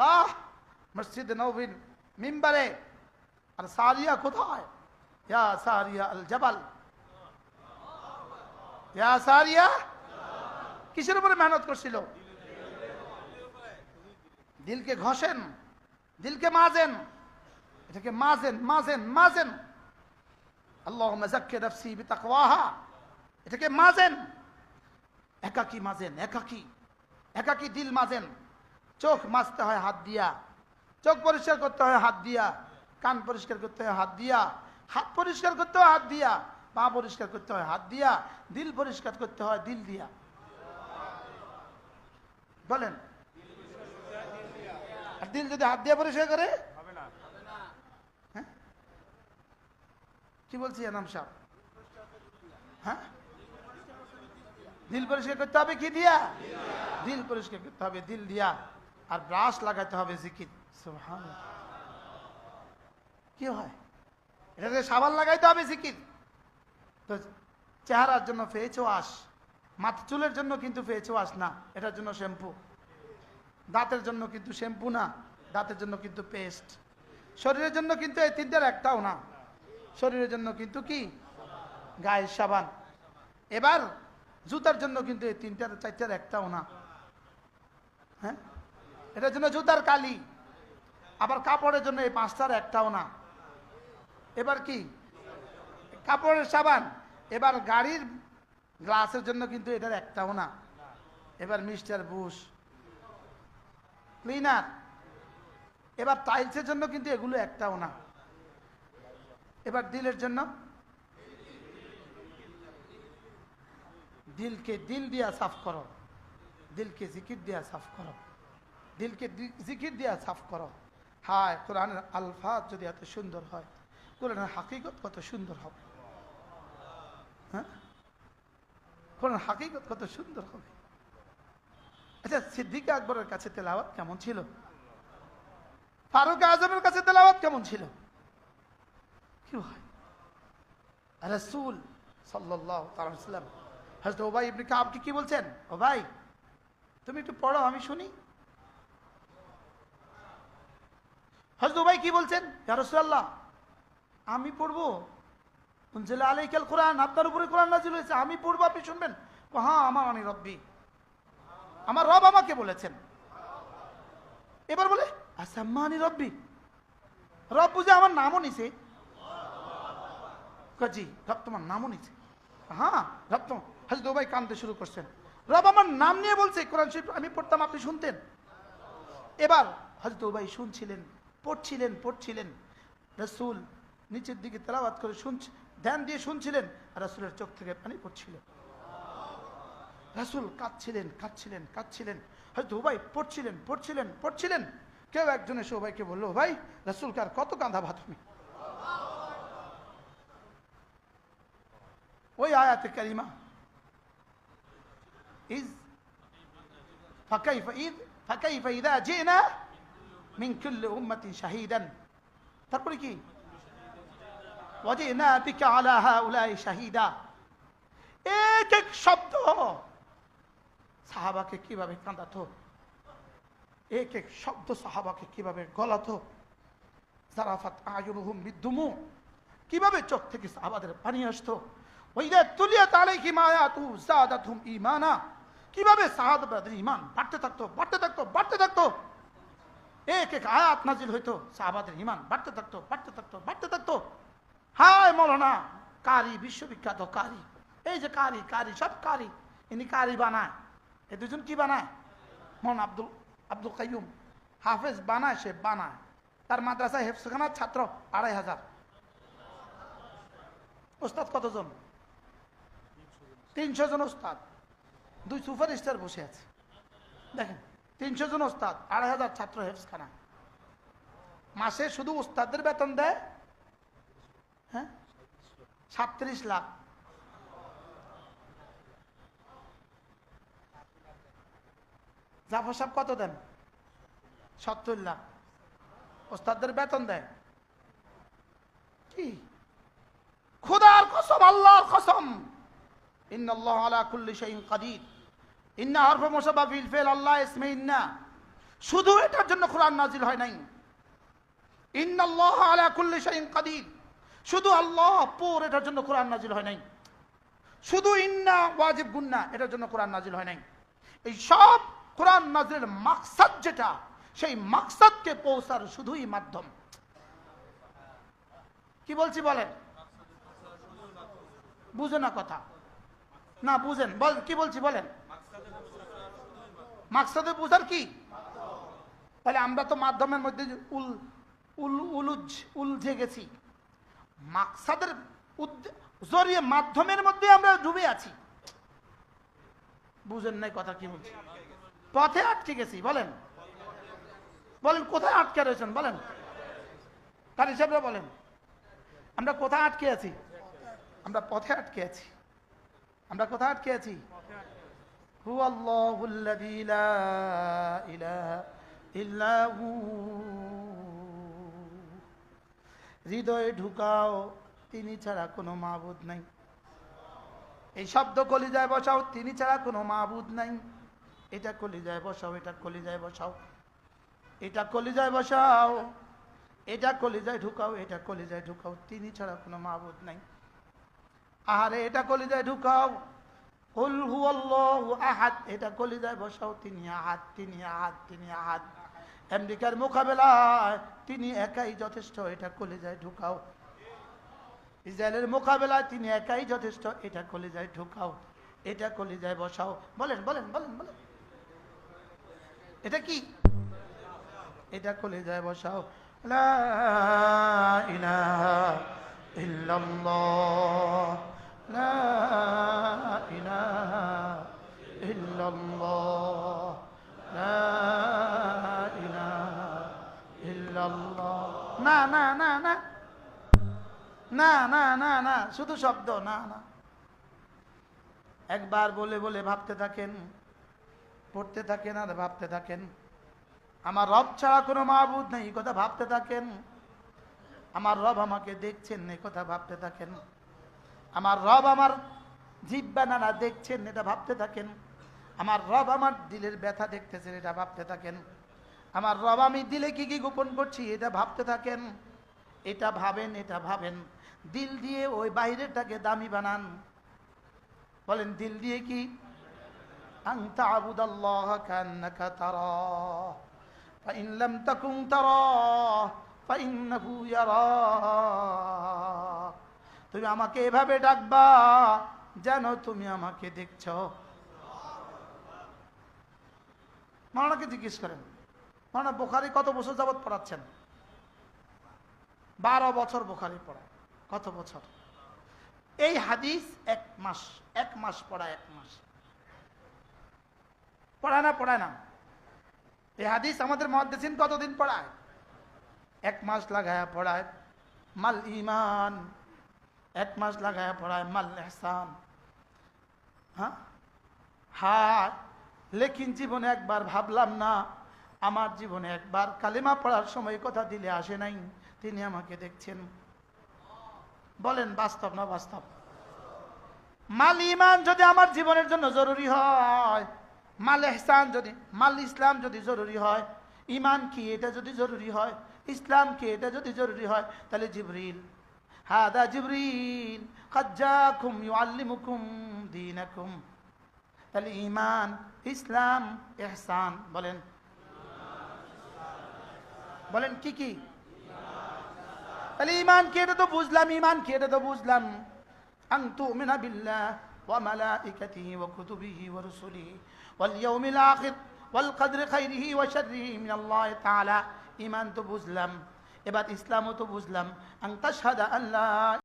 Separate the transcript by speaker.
Speaker 1: বাহ, মসজিদ নবীর মিম্বারে। আর সারিয়া কোথায়? সারিয়া আল জবাল। সারিয়া? কিসের উপরে মেহনত করছিল? দিলকে ঘষেন, দিলকে মাজেন। এটাকে মাজেন মাজেন মাজেন। আল্লাহ জাক্কে নফসি বিতাকওয়াহা। এটাকে মাজেন। একাকি মাজেন, একাকি। একাকি দিল মাজেন। চোখ মাজতে হয় হাত দিয়া। চোখ পরিষ্কার করতে হয় হাত দিয়া। কান পরিষ্কার করতে হয় হাত দিয়া। হাত পরিষ্কার করতে হয় হাত দিয়া। পা পরিষ্কার করতে হয় হাত দিয়া। দিল পরিষ্কার করতে হয় দিল দিয়া। বলেন। দিল যদি হাত দিয়ে পরিষ্কার করে? হ্যাঁ? কি বলছি এনাম সাহেব? হ্যাঁ? দিল পরিষ্কার করতে হবে কি দিয়া। দিল পরিষ্কার করতে হবে দিল দিয়া। আর ব্রাশ লাগাতে হবে জিকির। কি হয়? এটাকে সাবান লাগাইতে হবে জিকির। তো চেহারার জন্য ফেস ওয়াশ মাথা চুলের জন্য কিন্তু ফেস ওয়াশ না, এটার জন্য শ্যাম্পু দাঁতের জন্য কিন্তু শ্যাম্পু না, দাঁতের জন্য কিন্তু পেস্ট শরীরের জন্য কিন্তু এই তিনটার একটাও না। শরীরের জন্য কিন্তু কি? গায়ের সাবান। এবার জুতার জন্য কিন্তু এই তিনটার চারটার একটাও না। হ্যাঁ? এটার জন্য জুতার কালি। আবার কাপড়ের জন্য এই পাঁচটার একটাও না। এবার কি? কাপড়ের সাবান। এবার গাড়ির গ্লাসের জন্য কিন্তু এটার একটাও না। এবার মিস্টার বুশ। ক্লিনার। এবার টাইলসের জন্য কিন্তু এগুলো একটাও না। এবার দিলের জন্য। দিলকে দিল দিয়া সাফ করো। দিলকে জিকির দিয়া সাফ করো। দিলকে জিকির দিয়া সাফ করো। হায়, কোরআনের আলফাজ যদি এত সুন্দর হয়, কোরআনের হাকিকত কত সুন্দর হবে। হ্যাঁ? কোরআন হাকিকত কত সুন্দর হবে। আচ্ছা সিদ্দিক আকবরের কাছে তেলাওয়াত কেমন ছিল? ফারুক আজমের কাছে তেলাওয়াত কেমন ছিল? কি হয় রসুল সাল্লাম হজরত ওবাই ইবনে কাবকে কি বলছেন? ও ভাই তুমি একটু পড়ো, আমি শুনি। হজরত ওবাই কি বলছেন? ইয়া রাসূলুল্লাহ, আমি পড়ব? উনজিলা আলাইকাল কোরআন, আপনার উপরে কোরআন নাজিল হয়েছে, আমি পড়ব, আপনি শুনবেন? হ্যাঁ আমার অনি রব্বি। আমার রব আমাকে বলেছেন। এবার বলে আসাম্মানি রব্বি? রব বুঝে আমার নামও নিছে। জি, রব তোমার নামও নিছে। হ্যাঁ রব তোমার হাজরত ওবাই কানতে শুরু করছেন। রব আমার নাম নিয়ে বলছে, কোরআন শরীফ আমি পড়তাম, আপনি শুনতেন? এবার হজরত ওবাই শুনছিলেন। পড়ছিলেন পড়ছিলেন। রসুল নিচের দিকে তেলাবাদ করে শুনছে, ধ্যান দিয়ে শুনছিলেন, আর রাসুলের চোখ থেকে পানি পড়ছিল। রাসুল কাঁদছিলেন কাঁদছিলেন কাঁদছিলেন। হয়তো ভাই পড়ছিলেন পড়ছিলেন পড়ছিলেন। কেউ একজন এসে ভাইকে বলল ভাই রাসুলকে আর কত কাঁধা ভাত তুমি? ওই আয়াতে কারিমা, ইজ ফাঁকাই ফাইদ ফাঁকাই ফাইদা যে না মিনকুল্ল উম্মতি শাহিদান। তারপরে কি? ওয়াজি না পিকা আলাহা উলাই শাহিদা। এক এক শব্দ। সাহাবাকে কীভাবে কাঁদাতো? এক এক শব্দ সাহাবাকে কীভাবে গলাতো? জারাফাত আয়ুরুহুম বিদ্যুমু কীভাবে চোখ থেকে সাহাবাদের পানি আসতো? ওইদা তুলিয়া তালে কি মায়া তু জাদাত ইমানা কীভাবে সাহাবাদের ইমান বাড়তে থাকতো বাড়তে থাকতো বাড়তে থাকতো? এক এক আয়াত নাজিল হইতো। সাহাবাদের ইমান বাড়তে থাকতো বাড়তে থাকতো বাড়তে থাকতো। হায় মৌলানা, কারি, বিশ্ববিখ্যাত কারি। এই যে কারি কারি, সব কারি। ইনি কারি বানায়। এই দুজন কি বানায়? মন আব্দুল আব্দুল কাইয়ুম। হাফেজ বানায়, সে বানায়। তার মাদ্রাসায় হেফসখানার ছাত্র আড়াই হাজার। ওস্তাদ কতজন? তিনশো জন ওস্তাদ। দুই সুপার স্টার বসে আছে। দেখেন তিনশো জন ওস্তাদ, আড়াই হাজার ছাত্র হেফসখানা মাসে শুধু ওস্তাদদের বেতন দেয়? হ্যাঁ? সাতত্রিশ লাখ। জাফর সাহেব কত দেন? সত্তর লাখ। ওস্তাদদের বেতন দেয়? কি? খুদার কসম, আল্লাহর কসম। ইন্নাল্লাহ আলা কুল্লি শাইইন কাদির। ইন্না হরফ মুসাব্বা ফিল ফিল, আল্লাহ ইসমে ইন্না। শুধু এটার জন্য কোরআন নাজিল হয় নাই। ইন্নাল্লাহ আলা কুল্লি শাইইন কাদির। শুধু আল্লাহ পুর এটার জন্য কোরআন নাজিল হয় নাই। শুধু ইন্না ওয়াজিব গুন্না এটার জন্য কোরআন নাজিল হয় নাই। এই সব কোরআন নাজিলের মাকসাদ যেটা, সেই মাকসাদকে পৌঁছার শুধুই মাধ্যম। কি বলছি বলেন? বুঝে না কথা। না, বুঝেন। বল, কি বলছি বলেন? মাকসাদে বুঝার কি? তাহলে আমরা তো মাধ্যমের মধ্যে উল উল, উলুজ উলঝে গেছি মাকসাদের জরিয়ে মাধ্যমের মধ্যে আমরা ডুবে আছি। বুঝেন নাই কথা কি বলছি। পথে আটকে গেছি, বলেন। বলেন, কোথায় আটকে রয়েছেন, বলেন। তার হিসাবে বলেন। আমরা কোথায় আটকে আছি? আমরা পথে আটকে আছি। আমরা কোথায় আটকে আছি? هو الله الذي لا إله إلا هو হৃদয়ে ঢুকাও তিনি ছাড়া কোনো মাবুদ নাই এই শব্দ কলিজায় বসাও তিনি ছাড়া কোনো মাবুদ নাই এটা কলিজায় বসাও এটা কলিজায় বসাও এটা কলিজায় বসাও এটা কলিজায় ঢুকাও এটা কলিজায় ঢুকাও তিনি ছাড়া কোনো মাবুদ নাই আহারে এটা কলিজায় ঢুকাও কুল হুয়াল্লাহু আহাদ, এটা কলিজায় বসাও, তিনি আহাদ তিনি আহাদ তিনি আহাদ। আমেরিকার মোকাবেলায় তিনি একাই যথেষ্ট, এটা কলিজায় ঢুকাও। ইসরায়েলের মোকাবেলায় তিনি একাই যথেষ্ট, এটা কলিজায় ঢুকাও, এটা কলিজায় বসাও। বলেন বলেন বলেন বলেন। এটা কি? এটা কলিজায় বসাও। লা ইলাহা ইল্লাল্লাহ। লা ইলাহা ইল্লাল্লাহ, লা ইলাহা ইল্লাল্লাহ। না না না না। না না না না, শুধু শব্দ, না না। একবার বলে বলে ভাবতে থাকেন, পড়তে থাকেন আর ভাবতে থাকেন। আমার রব ছাড়া কোনো মাহবুদ নেই কথা ভাবতে থাকেন। আমার রব আমাকে দেখছেন, এই কথা ভাবতে থাকেন। আমার রব আমার জিব্বা নানা দেখছেন এটা ভাবতে থাকেন আমার রব আমার দিলের ব্যথা দেখতেছেন এটা ভাবতে থাকেন আমার রব আমি দিলে কি কি গোপন করছি এটা ভাবতে থাকেন এটা ভাবেন এটা ভাবেন দিল দিয়ে ওই বাইরেটাকে দামি বানান বলেন দিল দিয়ে কি আং তাবুদাল্লাহ কান্নাকা তারা فإن لم تكن تراه فإنه يراك তুমি আমাকে এভাবে ডাকবা, যেন তুমি আমাকে দেখছ। মাওলানাকে জিজ্ঞেস করেন মাওলানা বোখারি কত বছর যাবত পড়াচ্ছেন? বারো বছর বোখারি পড়া কত বছর? এই হাদিস এক মাস এক মাস পড়ায়, এক মাস। পড়ায় না পড়ায় না? এই হাদিস আমাদের মহাদেশিন কতদিন পড়ায়? এক মাস লাগায় পড়ায়। মাল ইমান এক মাস লাগায় পড়ায় মাল এহসান। হ্যাঁ? হ্যাঁ লেকিন জীবনে একবার ভাবলাম না, আমার জীবনে একবার কালিমা পড়ার সময় কথা দিলে আসে নাই, তিনি আমাকে দেখছেন। বলেন, বাস্তব না বাস্তব? মাল ইমান যদি আমার জীবনের জন্য জরুরি হয়, মাল এহসান যদি, মাল ইসলাম যদি জরুরি হয়, ইমান কি এটা যদি জরুরি হয়, ইসলাম কি এটা যদি জরুরি হয়, তাহলে জিবরিল হাদা জিবরিল কাজ্জাকুম ইউআল্লিমুকুম দীনাকুম তাহলে ইমান ইসলাম এহসান বলেন বলেন কি কি তাহলে ইমান কি এটা তো বুঝলাম ইমান কি এটা তো বুঝলাম আং তুমিনা বিল্লাহ وملائكته وكتبه ورسله واليوم الآخر والقدر خيره وشره من الله تعالى إيمان তো বুঝলাম এবার ইসলামও তো বুঝলাম। আং সাদা আল্লাহ